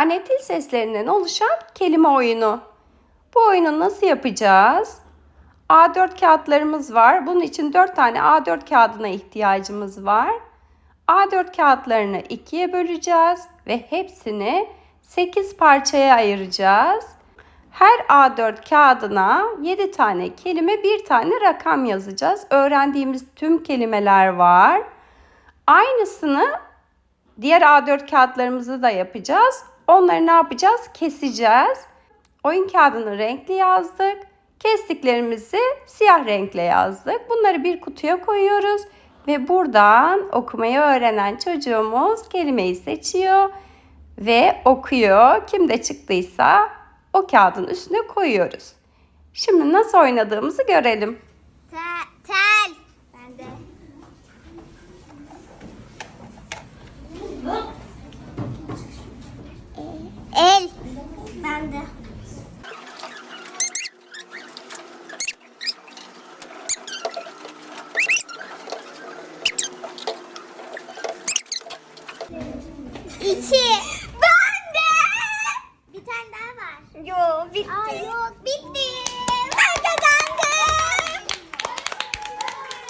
anetil seslerinden oluşan kelime oyunu. Bu oyunu nasıl yapacağız? A4 kağıtlarımız var. Bunun için 4 tane A4 kağıdına ihtiyacımız var. A4 kağıtlarını ikiye böleceğiz ve hepsini 8 parçaya ayıracağız. Her A4 kağıdına 7 tane kelime, bir tane rakam yazacağız. Öğrendiğimiz tüm kelimeler var. Aynısını diğer A4 kağıtlarımızı da yapacağız. Onları ne yapacağız? Keseceğiz. Oyun kağıdını renkli yazdık. Kestiklerimizi siyah renkle yazdık. Bunları bir kutuya koyuyoruz ve buradan okumayı öğrenen çocuğumuz kelimeyi seçiyor ve okuyor. Kimde çıktıysa o kağıdın üstüne koyuyoruz. Şimdi nasıl oynadığımızı görelim. Tel. Tel. Ben de. El. Ben de. İki. Ben de. Bir tane daha var. Yok bitti. Aa, bitti.